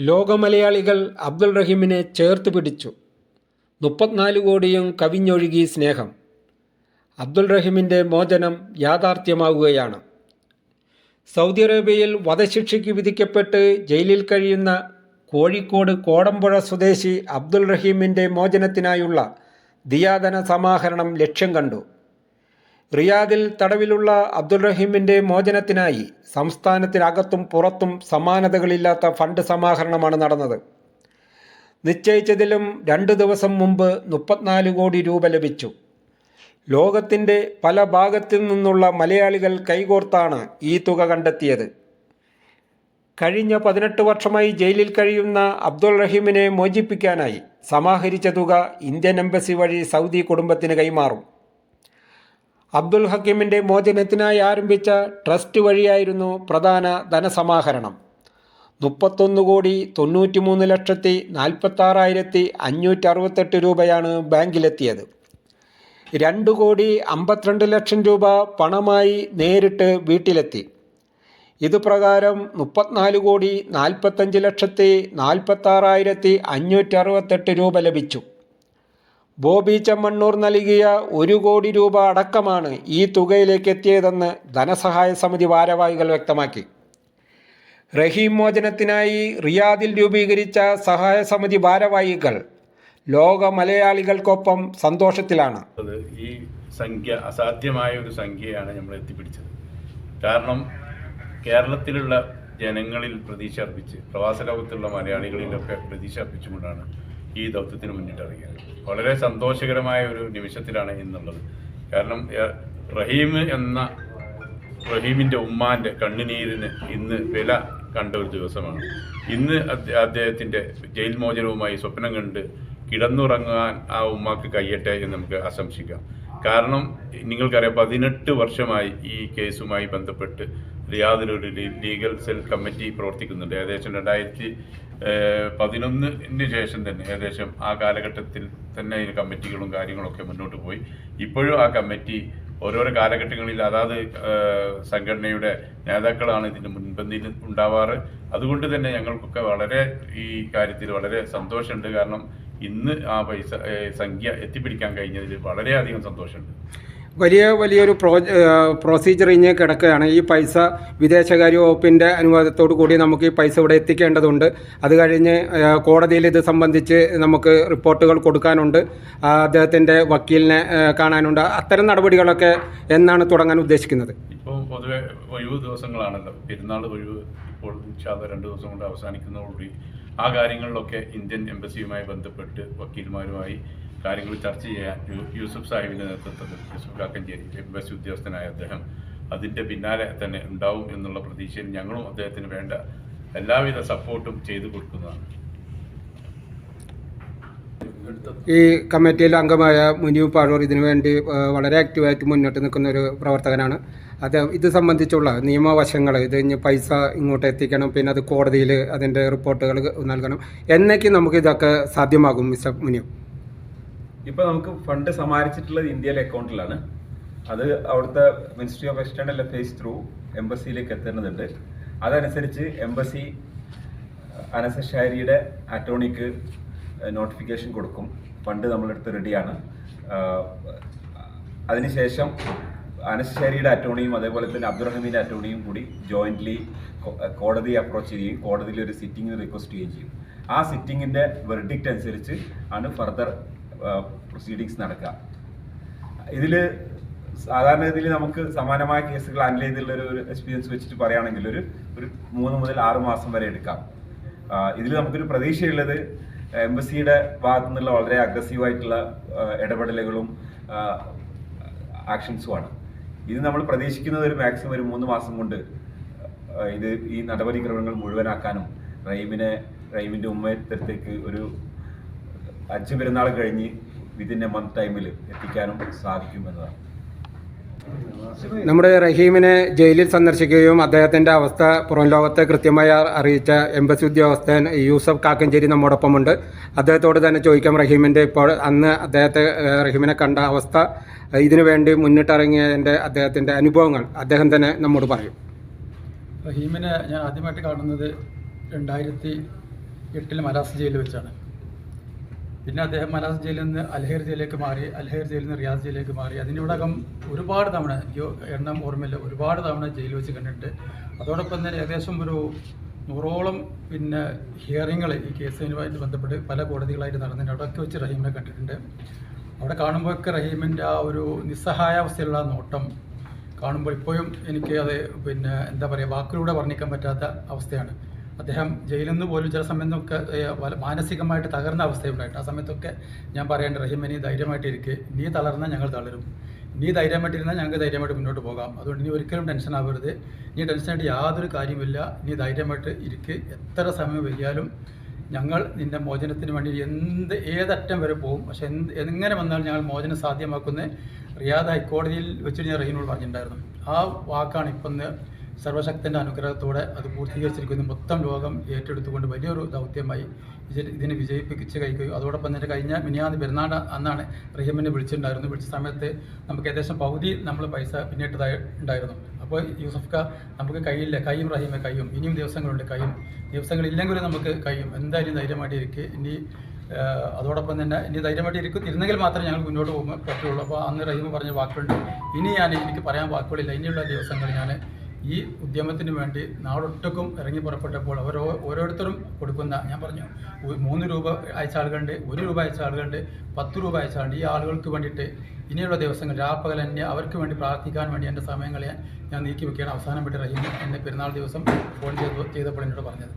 ലോകമലയാളികൾ അബ്ദുൾ റഹീമിനെ ചേർത്ത് പിടിച്ചു. മുപ്പത്തിനാല് കോടിയും കവിഞ്ഞൊഴുകി സ്നേഹം. അബ്ദുൾ റഹീമിന്റെ മോചനം യാഥാർത്ഥ്യമാവുകയാണ്. സൗദി അറേബ്യയിൽ വധശിക്ഷയ്ക്ക് വിധിക്കപ്പെട്ട് ജയിലിൽ കഴിയുന്ന കോഴിക്കോട് കോടമ്പുഴ സ്വദേശി അബ്ദുൾ റഹീമിന്റെ മോചനത്തിനായുള്ള ദിയാദന സമാഹരണം ലക്ഷ്യം കണ്ടു. റിയാദിൽ തടവിലുള്ള അബ്ദുൽ റഹീമിന്റെ മോചനത്തിനായി സംസ്ഥാനത്തിനകത്തും പുറത്തും സമാനതകളില്ലാത്ത ഫണ്ട് സമാഹരണമാണ് നടന്നത്. നിശ്ചയിച്ചതിലും രണ്ട് ദിവസം മുമ്പ് മുപ്പത്തിനാല് കോടി രൂപ ലഭിച്ചു. ലോകത്തിന്റെ പല ഭാഗത്തു നിന്നുള്ള മലയാളികൾ കൈകോർത്താണ് ഈ തുക കണ്ടെത്തിയത്. കഴിഞ്ഞ പതിനെട്ട് വർഷമായി ജയിലിൽ കഴിയുന്ന അബ്ദുൾ റഹീമിനെ മോചിപ്പിക്കാനായി സമാഹരിച്ച തുക ഇന്ത്യൻ എംബസി വഴി സൗദി കുടുംബത്തിന് കൈമാറും. അബ്ദുൽ ഹക്കീമിന്റെ മോചനത്തിനായി ആരംഭിച്ച ട്രസ്റ്റ് വഴിയായിരുന്നു പ്രധാന ധനസമാഹരണം. മുപ്പത്തൊന്ന് കോടി തൊണ്ണൂറ്റിമൂന്ന് ലക്ഷത്തി നാൽപ്പത്താറായിരത്തി അഞ്ഞൂറ്റി അറുപത്തെട്ട് രൂപയാണ് ബാങ്കിലെത്തിയത്. രണ്ട് കോടി അമ്പത്തിരണ്ട് ലക്ഷം രൂപ പണമായി നേരിട്ട് വീട്ടിലെത്തി. ഇത് പ്രകാരം മുപ്പത്തിനാല് കോടി നാൽപ്പത്തഞ്ച് ലക്ഷത്തി നാൽപ്പത്താറായിരത്തി അഞ്ഞൂറ്റി അറുപത്തെട്ട് രൂപ ലഭിച്ചു. ബോബി ചെമ്മണ്ണൂർ നൽകിയ ഒരു കോടി രൂപ അടക്കമാണ് ഈ തുകയിലേക്ക് എത്തിയതെന്ന് ധനസഹായ സമിതി ഭാരവാഹികൾ വ്യക്തമാക്കി. റഹീം മോചനത്തിനായി റിയാദിൽ രൂപീകരിച്ച സഹായ സമിതി ഭാരവാഹികൾ ലോക മലയാളികൾക്കൊപ്പം സന്തോഷത്തിലാണ്. ഈ സംഖ്യ അസാധ്യമായ ഒരു സംഖ്യയാണ് നമ്മൾ എത്തിപ്പിടിച്ചത്. കാരണം കേരളത്തിലുള്ള ജനങ്ങളിൽ പ്രതീക്ഷ അർപ്പിച്ച് പ്രവാസ ലോകത്തുള്ള മലയാളികളിലൊക്കെ പ്രതീക്ഷ അർപ്പിച്ചുകൊണ്ടാണ് ഈ ദൗത്യത്തിന് മുന്നിട്ടിറങ്ങിയത് വളരെ സന്തോഷകരമായ ഒരു നിമിഷത്തിലാണ് ഇന്നുള്ളത്. കാരണം റഹീം എന്ന റഹീമിന്റെ ഉമ്മാന്റെ കണ്ണുനീരിന് ഇന്ന് വില കണ്ട ഒരു ദിവസമാണ്. ഇന്ന് അദ്ദേ- അദ്ദേഹത്തിന്റെ ജയിൽ മോചനവുമായി സ്വപ്നം കണ്ട് കിടന്നുറങ്ങാൻ ആ ഉമ്മാക്ക് കഴിയട്ടെ എന്ന് നമുക്ക് ആശംസിക്കാം. കാരണം നിങ്ങൾക്കറിയാം പതിനെട്ട് വർഷമായി ഈ കേസുമായി ബന്ധപ്പെട്ട് റിയാദിലൊരു ലീഗൽ സെൽ കമ്മിറ്റി പ്രവർത്തിക്കുന്നുണ്ട്. ഏകദേശം രണ്ടായിരത്തി പതിനൊന്നിന് ശേഷം തന്നെ ഏകദേശം ആ കാലഘട്ടത്തിൽ തന്നെ ഈ കമ്മിറ്റികളും കാര്യങ്ങളൊക്കെ മുന്നോട്ട് പോയി. ഇപ്പോഴും ആ കമ്മിറ്റി ഓരോരോ കാലഘട്ടങ്ങളിൽ അതാത് സംഘടനയുടെ നേതാക്കളാണ് ഇതിന് മുൻപന്തിയിൽ ഉണ്ടാവാറ്. അതുകൊണ്ട് തന്നെ ഞങ്ങൾക്കൊക്കെ വളരെ ഈ കാര്യത്തിൽ വളരെ സന്തോഷമുണ്ട്. കാരണം ഇന്ന് ആ പൈസ സംഖ്യ എത്തിപ്പിടിക്കാൻ കഴിഞ്ഞതിൽ വളരെയധികം സന്തോഷമുണ്ട്. വലിയ വലിയൊരു പ്രോ പ്രൊസീജിയർ ഇനി കിടക്കുകയാണ്. ഈ പൈസ വിദേശകാര്യ വകുപ്പിന്റെ അനുവാദത്തോടു കൂടി നമുക്ക് ഈ പൈസ ഇവിടെ എത്തിക്കേണ്ടതുണ്ട്. അത് കഴിഞ്ഞ് കോടതിയിൽ ഇത് സംബന്ധിച്ച് നമുക്ക് റിപ്പോർട്ടുകൾ കൊടുക്കാനുണ്ട്. അദ്ദേഹത്തിന്റെ വക്കീലിനെ കാണാനുണ്ട്. അത്തരം നടപടികളൊക്കെ എന്നാണ് തുടങ്ങാൻ ഉദ്ദേശിക്കുന്നത്. ഇപ്പോൾ പൊതുവെ ഒഴിവ് ദിവസങ്ങളാണല്ലോ. പെരുന്നാൾ ഒഴിവ് ഇപ്പോൾ രണ്ട് ദിവസം കൊണ്ട് അവസാനിക്കുന്നതോടുകൂടി ആ കാര്യങ്ങളിലൊക്കെ ഇന്ത്യൻ എംബസിയുമായി ബന്ധപ്പെട്ട് വക്കീൽമാരുമായി കാര്യങ്ങൾ ചർച്ച ചെയ്യാൻ യൂസഫ് സാഹിബിന്റെ നേതൃത്വത്തിൽ യൂസുഫ് കാക്കഞ്ചേരി എംബസി ഉദ്യോഗസ്ഥനായ അദ്ദേഹം അതിന്റെ പിന്നാലെ തന്നെ ഉണ്ടാവും എന്നുള്ള പ്രതീക്ഷയിൽ ഞങ്ങളും അദ്ദേഹത്തിന് വേണ്ട എല്ലാവിധ സപ്പോർട്ടും ചെയ്തു കൊടുക്കുന്നതാണ്. ഈ കമ്മിറ്റിയിൽ അംഗമായ മുനീവ് പാഴൂർ ഇതിനുവേണ്ടി വളരെ ആക്റ്റീവായിട്ട് മുന്നോട്ട് നിൽക്കുന്ന ഒരു പ്രവർത്തകനാണ്. അത് ഇത് സംബന്ധിച്ചുള്ള നിയമവശങ്ങൾ ഇത് ഇനി പൈസ ഇങ്ങോട്ട് എത്തിക്കണം പിന്നെ അത് കോടതിയിൽ അതിന്റെ റിപ്പോർട്ടുകൾ നൽകണം എന്നേക്ക് നമുക്ക് ഇതൊക്കെ സാധ്യമാകും മിസ്റ്റർ മുനീബ്. ഇപ്പൊ നമുക്ക് ഫണ്ട് സമാഹരിച്ചിട്ടുള്ളത് ഇന്ത്യയിലെ അക്കൗണ്ടിലാണ് അത് അവിടുത്തെ ministry of external affairs through എംബസിയിലേക്ക് എത്തേണ്ടതുണ്ട്. അതനുസരിച്ച് എംബസി അനസ് ഷാരിയുടെ അറ്റോണിക്ക് നോട്ടിഫിക്കേഷൻ കൊടുക്കും. ഫണ്ട് നമ്മളെടുത്ത് റെഡിയാണ് അതിനുശേഷം അനസ് ഷാരിയുടെ അറ്റോണിയും അതേപോലെ തന്നെ അബ്ദുറഹമീന്റെ അറ്റോണിയും കൂടി ജോയിന്റ്ലി കോടതിയെ അപ്രോച്ച് ചെയ്യുകയും കോടതിയിൽ ഒരു സിറ്റിംഗ് റിക്വസ്റ്റ് ചെയ്യുകയും ചെയ്യും. ആ സിറ്റിങ്ങിന്റെ വെർഡിക്റ്റ് അനുസരിച്ച് ആണ് ഫർദർ പ്രൊസീഡിങ്സ് നടക്കുക ഇതിൽ സാധാരണഗതിയിൽ നമുക്ക് സമാനമായ കേസുകൾ ഹാൻഡിൽ ചെയ്തിട്ടുള്ള ഒരു എക്സ്പീരിയൻസ് വെച്ചിട്ട് പറയുകയാണെങ്കിൽ ഒരു ഒരു മൂന്ന് മുതൽ ആറ് മാസം വരെ എടുക്കാം. ഇതിൽ നമുക്കൊരു പ്രതീക്ഷയുള്ളത് എംബസിയുടെ ഭാഗത്തു നിന്നുള്ള വളരെ അഗ്രസീവായിട്ടുള്ള ഇടപെടലുകളും ആക്ഷൻസുമാണ് ഇത് നമ്മൾ പ്രതീക്ഷിക്കുന്നത് ഒരു മാക്സിമം ഒരു മൂന്ന് മാസം കൊണ്ട് ഇത് ഈ നടപടിക്രമങ്ങൾ മുഴുവനാക്കാനും റൈമിനെ റൈമിന്റെ ഉമ്മയത്തരത്തേക്ക് ഒരു അഞ്ച് പെരുന്നാൾ കഴിഞ്ഞ് വിതിൻ എ മന്ത് ടൈമിൽ എത്തിക്കാനും സാധിക്കും എന്നതാണ്. നമ്മുടെ റഹീമിനെ ജയിലിൽ സന്ദർശിക്കുകയും അദ്ദേഹത്തിന്റെ അവസ്ഥ പുറം ലോകത്തെ കൃത്യമായി അറിയിച്ച എംബസി ഉദ്യോഗസ്ഥൻ യൂസഫ് കാക്കഞ്ചേരി നമ്മോടൊപ്പമുണ്ട്. അദ്ദേഹത്തോട് തന്നെ ചോദിക്കാം റഹീമിന്റെ ഇപ്പോൾ അന്ന് അദ്ദേഹത്തെ റഹീമിനെ കണ്ട അവസ്ഥ ഇതിനു വേണ്ടി മുന്നിട്ടിറങ്ങിയതിന്റെ അദ്ദേഹത്തിന്റെ അനുഭവങ്ങൾ അദ്ദേഹം തന്നെ നമ്മോട് പറയും. റഹീമിനെ ഞാൻ ആദ്യമായിട്ട് കാണുന്നത് രണ്ടായിരത്തി എട്ടിൽ മലാസ് ജയിലിൽ വെച്ചാണ്. പിന്നെ അദ്ദേഹം മലാസ് ജയിലിൽ നിന്ന് അൽഹേർ ജയിലിലേക്ക് മാറി അൽഹേർ ജയിലിൽ നിന്ന് റിയാസ് ജയിലിലേക്ക് മാറി. അതിനോടകം ഒരുപാട് തവണ എനിക്ക് എണ്ണം ഓർമ്മയില്ല ഒരുപാട് തവണ ജയിലിൽ വെച്ച് കണ്ടിട്ടുണ്ട്. അതോടൊപ്പം തന്നെ ഏകദേശം ഒരു നൂറോളം പിന്നെ ഹിയറിങ്ങൾ ഈ കേസുമായിട്ട് ബന്ധപ്പെട്ട് പല കോടതികളായിട്ട് നടന്നിട്ടുണ്ട്. അവിടെയൊക്കെ വെച്ച് റഹീമിനെ കണ്ടിട്ടുണ്ട്. അവിടെ കാണുമ്പോഴൊക്കെ റഹീമിന്റെ ആ ഒരു നിസ്സഹായാവസ്ഥയിലുള്ള നോട്ടം കാണുമ്പോൾ ഇപ്പോഴും എനിക്ക് അത് പിന്നെ എന്താ പറയുക വാക്കിലൂടെ വർണിക്കാൻ പറ്റാത്ത അവസ്ഥയാണ്. അദ്ദേഹം ജയിലിൽ നിന്ന് പോലും ചില സമയത്തൊക്കെ മാനസികമായിട്ട് തകർന്ന അവസ്ഥയുണ്ടായിട്ട് ആ സമയത്തൊക്കെ ഞാൻ പറയേണ്ട റഹീം നീ ധൈര്യമായിട്ട് ഇരിക്കുക നീ തളർന്നാൽ ഞങ്ങൾ തളരും. നീ ധൈര്യമായിട്ടിരുന്നാൽ ഞങ്ങൾക്ക് ധൈര്യമായിട്ട് മുന്നോട്ട് പോകാം. അതുകൊണ്ട് നീ ഒരിക്കലും ടെൻഷൻ ആവരുത്. നീ ടെൻഷനായിട്ട് യാതൊരു കാര്യമില്ല നീ ധൈര്യമായിട്ട് ഇരിക്കുക എത്ര സമയം വരിയാലും ഞങ്ങൾ നിന്റെ മോചനത്തിന് വേണ്ടി എന്ത് ഏതറ്റം വരെ പോകും. പക്ഷെ എന്ത് എങ്ങനെ വന്നാലും ഞങ്ങൾ മോചനം സാധ്യമാക്കുന്ന റിയാദ് ഹൈക്കോടതിയിൽ വെച്ചിട്ട് ഞാൻ റഹീനോട് പറഞ്ഞിട്ടുണ്ടായിരുന്നു. ആ വാക്കാണ് ഇപ്പം സർവശക്തന്റെ അനുഗ്രഹത്തോടെ അത് പൂർത്തീകരിച്ചിരിക്കുന്നു. മൊത്തം ലോകം ഏറ്റെടുത്തുകൊണ്ട് വലിയൊരു ദൗത്യമായി ഇതിനെ വിജയിപ്പിച്ച് കഴിക്കുകയും അതോടൊപ്പം തന്നെ കഴിഞ്ഞ മിനിയാന്ന് പെരുന്നാട് അന്നാണ് റഹീമിനെ വിളിച്ചിട്ടുണ്ടായിരുന്നു. വിളിച്ച സമയത്ത് നമുക്ക് ഏകദേശം പകുതി നമ്മൾ പൈസ പിന്നിട്ടതായി ഉണ്ടായിരുന്നു. അപ്പോൾ യൂസഫ്ക നമുക്ക് കഴിയില്ല കയ്യും റഹീമെ കയ്യും. ഇനിയും ദിവസങ്ങളുണ്ട് കയ്യും. ദിവസങ്ങളില്ലെങ്കിലും നമുക്ക് കഴിയും എന്തായാലും ധൈര്യമായിട്ട് ഇരിക്കുക ഇനി അതോടൊപ്പം തന്നെ ഇനി ധൈര്യമായിട്ട് ഇരിക്കും ഇരുന്നെങ്കിൽ മാത്രമേ ഞങ്ങൾ മുന്നോട്ട് പോകാൻ പറ്റുള്ളൂ. അപ്പോൾ അന്ന് റഹീം പറഞ്ഞ വാക്കുകളുണ്ട് ഇനി ഞാൻ എനിക്ക് പറയാൻ വാക്കുകളില്ല. ഇനിയുള്ള ദിവസങ്ങൾ ഞാൻ ഈ ഉദ്യമത്തിന് വേണ്ടി നാടൊട്ടുക്കും ഇറങ്ങി പുറപ്പെട്ടപ്പോൾ ഓരോ ഓരോരുത്തരും കൊടുക്കുന്ന ഞാൻ പറഞ്ഞു മൂന്ന് രൂപ അയച്ച ആളുകളുണ്ട് ഒരു രൂപ അയച്ച ആളുകളുണ്ട് പത്ത് രൂപ അയച്ച ആളുണ്ട് ഈ ആളുകൾക്ക് വേണ്ടിയിട്ട് ഇനിയുള്ള ദിവസങ്ങൾ രാപ്പകൽ തന്നെ അവർക്ക് വേണ്ടി പ്രാർത്ഥിക്കാൻ വേണ്ടി എന്റെ സമയങ്ങളെ ഞാൻ നീക്കി വെക്കുകയാണ്. അവസാനം വിട്ട് റഹീം എന്നെ പെരുന്നാൾ ദിവസം ഫോൺ ചെയ്ത് ചെയ്തപ്പോൾ എന്നോട് പറഞ്ഞത്.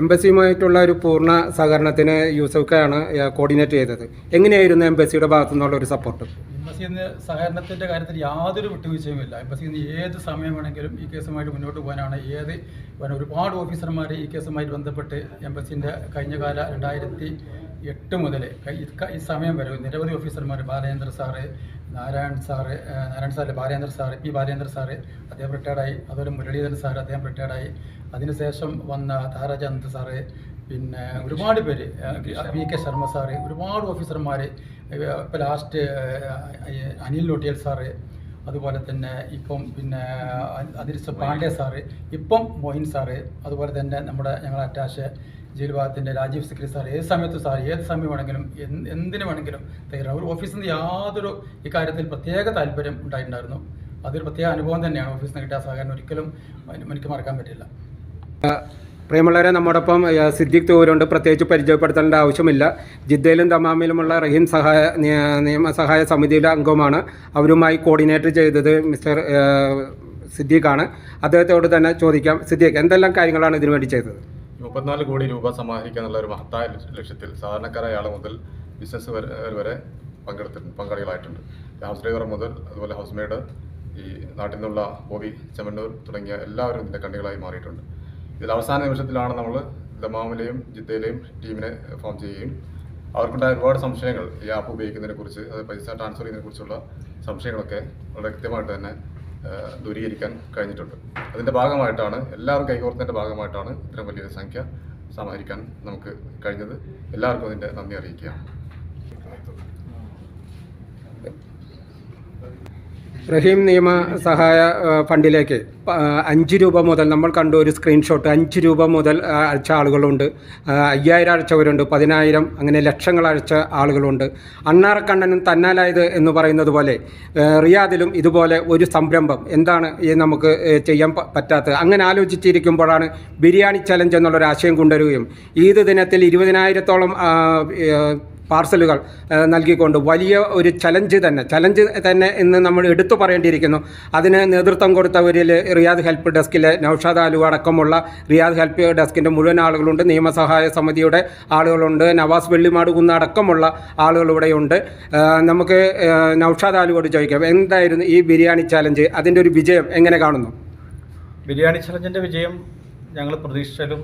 എംബസിയുമായിട്ടുള്ള ഒരു പൂർണ സഹകരണത്തിന് യൂസഫ് ഖാണ് കോർഡിനേറ്റ് ചെയ്തത്. എങ്ങനെയായിരുന്നു എംബസിയുടെ ഭാഗത്തു നിന്നുള്ള ഒരു സപ്പോർട്ട് എംബസിയിൽ നിന്ന് സഹകരണത്തിന്റെ കാര്യത്തിൽ യാതൊരു വിട്ടുവീഴ്ചയുമില്ല. എംബസിയിൽ നിന്ന് ഏത് സമയം വേണമെങ്കിലും ഈ കേസുമായിട്ട് മുന്നോട്ട് പോകാനാണ് ഏത് ഒരുപാട് ഓഫീസർമാർ ഈ കേസുമായിട്ട് ബന്ധപ്പെട്ട് എംബസിന്റെ കഴിഞ്ഞ കാല രണ്ടായിരത്തി എട്ട് മുതൽ ഈ സമയം വരെ നിരവധി ഓഫീസർമാർ Balendra sir Narayan sir Narayan sir Balendra sir P Balendra sir അദ്ദേഹം റിട്ടയർഡായി അതുപോലെ മുരളീധരൻ സാറ് അദ്ദേഹം റിട്ടയർഡായി അതിനുശേഷം വന്ന താരാചന്ദ് സാറ് പിന്നെ ഒരുപാട് പേര് വി കെ ശർമ്മ. സാറ് ഒരുപാട് ഓഫീസർമാർ ഇപ്പോൾ ലാസ്റ്റ് അനിൽ ലോട്ടിയൽ സാറ് അതുപോലെ തന്നെ ഇപ്പം പിന്നെ അതിരിച്ച പാണ്ഡ്യ സാറ് ഇപ്പം മോഹിൻ സാറ് അതുപോലെ തന്നെ നമ്മുടെ ഞങ്ങൾ അറ്റാച്ച് ജയിൽ ഭാഗത്തിന്റെ രാജീവ് സിക്രി സാർ ഏത് സമയത്തും സാർ ഏത് സമയം വേണമെങ്കിലും എന്ത് എന്തിനു വേണമെങ്കിലും തയ്യാറാവും. ഒരു ഓഫീസിൽ നിന്ന് യാതൊരു ഇക്കാര്യത്തിൽ പ്രത്യേക താല്പര്യം ഉണ്ടായിട്ടുണ്ടായിരുന്നു. അതൊരു പ്രത്യേക അനുഭവം തന്നെയാണ് ഓഫീസിൽ നിന്ന് കിട്ടിയ സഹകരണം ഒരിക്കലും എനിക്ക് മറക്കാൻ പറ്റില്ല. പ്രിയമുള്ളവരെ നമ്മോടൊപ്പം സിദ്ദിഖ് തൂരുണ്ട് പ്രത്യേകിച്ച് പരിചയപ്പെടുത്തേണ്ട ആവശ്യമില്ല. ജിദ്ദയിലും തമാമിലുമുള്ള റഹീം സഹായ നിയമ നിയമസഹായ സമിതിയിലെ അംഗവുമാണ്. അവരുമായി കോർഡിനേറ്റ് ചെയ്തത് മിസ്റ്റർ സിദ്ദീഖാണ്. അദ്ദേഹത്തോട് തന്നെ ചോദിക്കാം. സിദ്ദീഖ് എന്തെല്ലാം കാര്യങ്ങളാണ് ഇതിനു വേണ്ടി ചെയ്തത്? മുപ്പത്തിനാല് കോടി രൂപ സമാഹരിക്കുക എന്നുള്ള ഒരു മഹത്തായ ലക്ഷ്യത്തിൽ സാധാരണക്കാരായ ആൾ മുതൽ ബിസിനസ് വരെ പങ്കെടുത്തിട്ടുണ്ട് പങ്കാളികളായിട്ടുണ്ട്. ഹൗസ് ഡ്രൈവർ മുതൽ അതുപോലെ ഹൗസ് മെയ്ഡ് ഈ നാട്ടിൽ നിന്നുള്ള ബോബി ചെമ്മന്നൂർ തുടങ്ങിയ എല്ലാവരും ഇതിന്റെ കണ്ണികളായി മാറിയിട്ടുണ്ട്. ഇതിൽ അവസാന നിമിഷത്തിലാണ് നമ്മൾ ദമാമിലെയും ജിദ്ദയിലെയും ടീമിനെ ഫോം ചെയ്യുകയും അവർക്കുണ്ടായ ഒരുപാട് സംശയങ്ങൾ ഈ ആപ്പ് ഉപയോഗിക്കുന്നതിനെ കുറിച്ച് അത് പൈസ ട്രാൻസ്ഫർ ചെയ്യുന്നതിനെ കുറിച്ചുള്ള സംശയങ്ങളൊക്കെ വളരെ കൃത്യമായിട്ട് തന്നെ ദൂരീകരിക്കാൻ കഴിഞ്ഞിട്ടുണ്ട്. അതിന്റെ ഭാഗമായിട്ടാണ് എല്ലാവരും കൈകോർത്തതിന്റെ ഭാഗമായിട്ടാണ് ഇത്രയും വലിയൊരു സംഖ്യ സമാഹരിക്കാൻ നമുക്ക് കഴിഞ്ഞത്. എല്ലാവർക്കും അതിന്റെ നന്ദി അറിയിക്കുകയാണ്. റഹീം നിയമ സഹായ ഫണ്ടിലേക്ക് അഞ്ച് രൂപ മുതൽ നമ്മൾ കണ്ട ഒരു സ്ക്രീൻഷോട്ട് അഞ്ച് രൂപ മുതൽ അയച്ച ആളുകളുണ്ട്. അയ്യായിരം അയച്ചവരുണ്ട് പതിനായിരം അങ്ങനെ ലക്ഷങ്ങൾ അയച്ച ആളുകളുണ്ട്. അണ്ണാറക്കണ്ണനും തന്നാലായത് എന്ന് പറയുന്നത് പോലെ റിയാദിലും ഇതുപോലെ ഒരു സംരംഭം. എന്താണ് നമുക്ക് ചെയ്യാൻ പറ്റാത്തത്? അങ്ങനെ ആലോചിച്ചിരിക്കുമ്പോഴാണ് ബിരിയാണി ചലഞ്ച് എന്നുള്ളൊരു ആശയം കൊണ്ടുവരികയും ഈദ് ദിനത്തിൽ ഇരുപതിനായിരത്തോളം പാർസലുകൾ നൽകിക്കൊണ്ട് വലിയ ഒരു ചലഞ്ച് തന്നെ. ചലഞ്ച് തന്നെ ഇന്ന് നമ്മൾ എടുത്തു പറയേണ്ടിയിരിക്കുന്നു. അതിന് നേതൃത്വം കൊടുത്തവരിൽ റിയാദ് ഹെൽപ്പ് ഡെസ്കിലെ നൌഷാദ് ആലു അടക്കമുള്ള റിയാദ് ഹെൽപ്പ് ഡെസ്കിന്റെ മുഴുവൻ ആളുകളുണ്ട്. നിയമസഹായ സമിതിയുടെ ആളുകളുണ്ട്. നവാസ് വെള്ളിമാട് കുന്ന് അടക്കമുള്ള ആളുകൾ ഇവിടെയുണ്ട് നമുക്ക് നൌഷാദ് ആലുവോട് ചോദിക്കാം. എന്തായിരുന്നു ഈ ബിരിയാണി ചലഞ്ച് അതിന്റെ ഒരു വിജയം എങ്ങനെ കാണുന്നു? ബിരിയാണി ചലഞ്ചിന്റെ വിജയം ഞങ്ങൾ പ്രതീക്ഷിച്ചാലും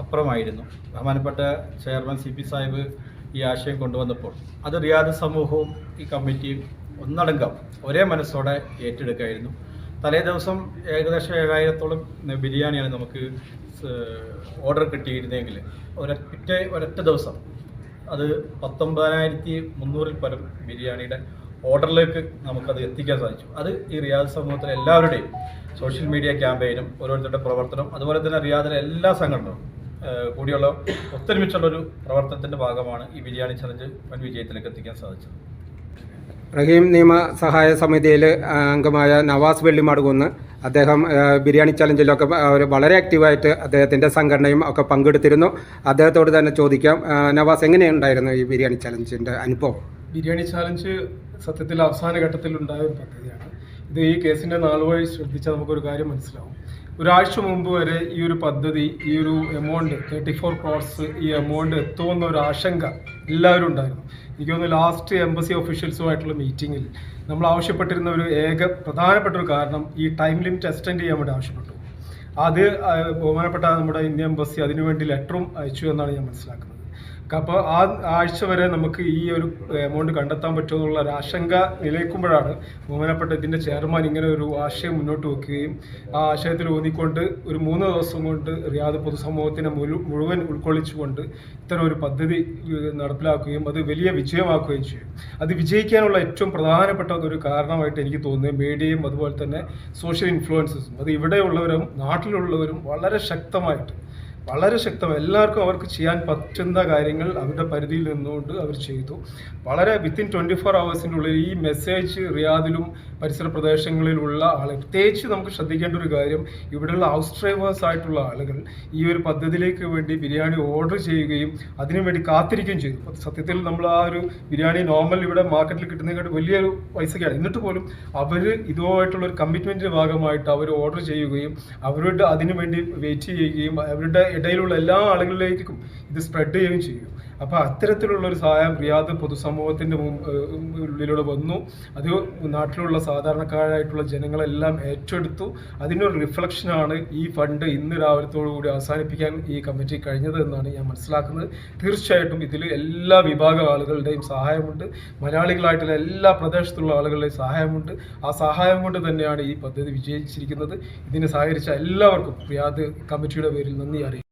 അപ്പുറമായിരുന്നു. ബഹുമാനപ്പെട്ട ചെയർമാൻ സി പി സാഹിബ് ഈ ആശയം കൊണ്ടുവന്നപ്പോൾ അത് റിയാദ് സമൂഹവും ഈ കമ്മിറ്റിയും ഒന്നടങ്കം ഒരേ മനസ്സോടെ ഏറ്റെടുക്കായിരുന്നു. തലേ ദിവസം ഏകദേശം ഏഴായിരത്തോളം ബിരിയാണിയാണ് നമുക്ക് ഓർഡർ കിട്ടിയിരുന്നെങ്കിൽ ഒരൊറ്റ ഒരൊറ്റ ദിവസം അത് പത്തൊമ്പതിനായിരത്തി മുന്നൂറിൽ പരം ബിരിയാണിയുടെ ഓർഡറിലേക്ക് നമുക്കത് എത്തിക്കാൻ സാധിച്ചു. അത് ഈ റിയാദ് സമൂഹത്തിലെ എല്ലാവരുടെയും സോഷ്യൽ മീഡിയ ക്യാമ്പയിനും ഓരോരുത്തരുടെ പ്രവർത്തനം അതുപോലെ തന്നെ റിയാദിലെ എല്ലാ സംഘടനകളും കൂടിയുള്ള ഒത്തൊരുമിച്ചുള്ള ഒരു പ്രവർത്തനത്തിന്റെ ഭാഗമാണ് ഈ ബിരിയാണി ചലഞ്ച് വൻ വിജയത്തിലേക്ക് എത്തിക്കാൻ സാധിച്ചത്. റഹീം നിയമ സഹായ സമിതിയിൽ അംഗമായ നവാസ് വെള്ളിമാടുകുന്ന് അദ്ദേഹം ബിരിയാണി ചലഞ്ചിലൊക്കെ അവർ വളരെ ആക്റ്റീവായിട്ട് അദ്ദേഹത്തിന്റെ സംഘടനയും ഒക്കെ പങ്കെടുത്തിരുന്നു. അദ്ദേഹത്തോട് തന്നെ ചോദിക്കാം നവാസ് എങ്ങനെയുണ്ടായിരുന്നു ഈ ബിരിയാണി ചലഞ്ചിന്റെ അനുഭവം? ബിരിയാണി ചാലഞ്ച് സത്യത്തിൽ അവസാന ഘട്ടത്തിൽ ഉണ്ടായ ഒരു പദ്ധതിയാണ്. ഇത് ഈ കേസിന്റെ നാളുവഴി ശ്രദ്ധിച്ചാൽ നമുക്കൊരു കാര്യം മനസ്സിലാവും. ഒരാഴ്ച മുമ്പ് വരെ ഈ ഒരു പദ്ധതി ഈ ഒരു എമൗണ്ട് തേർട്ടി ഫോർ ക്രോഡ്സ് ഈ എമൗണ്ട് എത്തുമെന്ന ഒരു ആശങ്ക എല്ലാവരും ഉണ്ടായിരുന്നു. എനിക്ക് തോന്നുന്നു ലാസ്റ്റ് എംബസി ഓഫീഷ്യൽസുമായിട്ടുള്ള മീറ്റിങ്ങിൽ നമ്മൾ ആവശ്യപ്പെട്ടിരുന്ന ഒരു ഏക പ്രധാനപ്പെട്ട ഒരു കാരണം ഈ ടൈം ലിമിറ്റ് എക്സ്റ്റെൻഡ് ചെയ്യാൻ വേണ്ടി ആവശ്യപ്പെട്ടു. അത് ബഹുമാനപ്പെട്ട നമ്മുടെ ഇന്ത്യൻ എംബസി അതിനുവേണ്ടി ലെറ്ററും അയച്ചു എന്നാണ് ഞാൻ മനസ്സിലാക്കുന്നത്. അപ്പോൾ ആ ആഴ്ച വരെ നമുക്ക് ഈ ഒരു എമൗണ്ട് കണ്ടെത്താൻ പറ്റുമെന്നുള്ള ഒരു ആശങ്ക നിലനിൽക്കുമ്പോഴാണ് ബഹുമാനപ്പെട്ട ഇതിന്റെ ചെയർമാൻ ഇങ്ങനെ ഒരു ആശയം മുന്നോട്ട് വെക്കുകയും ആ ആശയത്തിൽ ഊന്നിക്കൊണ്ട് ഒരു മൂന്ന് ദിവസം കൊണ്ട് റിയാദ് പൊതുസമൂഹത്തിനെ മുഴു മുഴുവൻ ഉൾക്കൊള്ളിച്ചുകൊണ്ട് ഇത്തരം ഒരു പദ്ധതി നടപ്പിലാക്കുകയും അത് വലിയ വിജയമാക്കുകയും ചെയ്യും. അത് വിജയിക്കാനുള്ള ഏറ്റവും പ്രധാനപ്പെട്ട ഒരു കാരണമായിട്ട് എനിക്ക് തോന്നുന്നത് മീഡിയയും അതുപോലെ തന്നെ സോഷ്യൽ ഇൻഫ്ലുവൻസസും അത് ഇവിടെയുള്ളവരും നാട്ടിലുള്ളവരും വളരെ ശക്തമായിട്ട് വളരെ ശക്തം. എല്ലാവർക്കും അവർക്ക് ചെയ്യാൻ പറ്റുന്ന കാര്യങ്ങൾ അവരുടെ പരിധിയിൽ നിന്നുകൊണ്ട് അവർ ചെയ്തു. വളരെ വിത്തിൻ ട്വന്റി ഫോർ അവേഴ്സിനുള്ളിൽ ഈ മെസ്സേജ് റിയാദിലും പരിസര പ്രദേശങ്ങളിലുള്ള ആളുകൾ പ്രത്യേകിച്ച് നമുക്ക് ശ്രദ്ധിക്കേണ്ട ഒരു കാര്യം ഇവിടെയുള്ള ഹൗസ് ഡ്രൈവേഴ്സ് ആയിട്ടുള്ള ആളുകൾ ഈ ഒരു പദ്ധതിയിലേക്ക് വേണ്ടി ബിരിയാണി ഓർഡർ ചെയ്യുകയും അതിനുവേണ്ടി കാത്തിരിക്കുകയും ചെയ്തു. സത്യത്തിൽ നമ്മൾ ആ ഒരു ബിരിയാണി നോർമൽ ഇവിടെ മാർക്കറ്റിൽ കിട്ടുന്നതിനെക്കാട്ട് വലിയൊരു പൈസയ്ക്കാണ് എന്നിട്ട് പോലും അവർ ഇതുമായിട്ടുള്ള ഒരു കമ്മിറ്റ്മെന്റിന്റെ ഭാഗമായിട്ട് അവർ ഓർഡർ ചെയ്യുകയും അവരുടെ അതിനുവേണ്ടി വെയിറ്റ് ചെയ്യുകയും അവരുടെ ഇടയിലുള്ള എല്ലാ ആളുകളിലേക്കും ഇത് സ്പ്രെഡ് ചെയ്യുകയും ചെയ്യും. അപ്പോൾ അത്തരത്തിലുള്ള ഒരു സഹായം റിയാദ് പൊതുസമൂഹത്തിന്റെ ഉള്ളിലൂടെ വന്നു. അത് നാട്ടിലുള്ള സാധാരണക്കാരായിട്ടുള്ള ജനങ്ങളെല്ലാം ഏറ്റെടുത്തു. അതിനൊരു റിഫ്ലക്ഷനാണ് ഈ ഫണ്ട് ഇന്ന് രാവിലത്തോടു കൂടി അവസാനിപ്പിക്കാൻ ഈ കമ്മിറ്റി കഴിഞ്ഞത് എന്നാണ് ഞാൻ മനസ്സിലാക്കുന്നത്. തീർച്ചയായിട്ടും ഇതിൽ എല്ലാ വിഭാഗം ആളുകളുടെയും സഹായമുണ്ട്. മലയാളികളായിട്ടുള്ള എല്ലാ പ്രദേശത്തുള്ള ആളുകളുടെയും സഹായമുണ്ട്. ആ സഹായം കൊണ്ട് തന്നെയാണ് ഈ പദ്ധതി വിജയിച്ചിരിക്കുന്നത്. ഇതിനെ സഹകരിച്ച എല്ലാവർക്കും റിയാദ് കമ്മിറ്റിയുടെ പേരിൽ നന്ദി അറിയിക്കും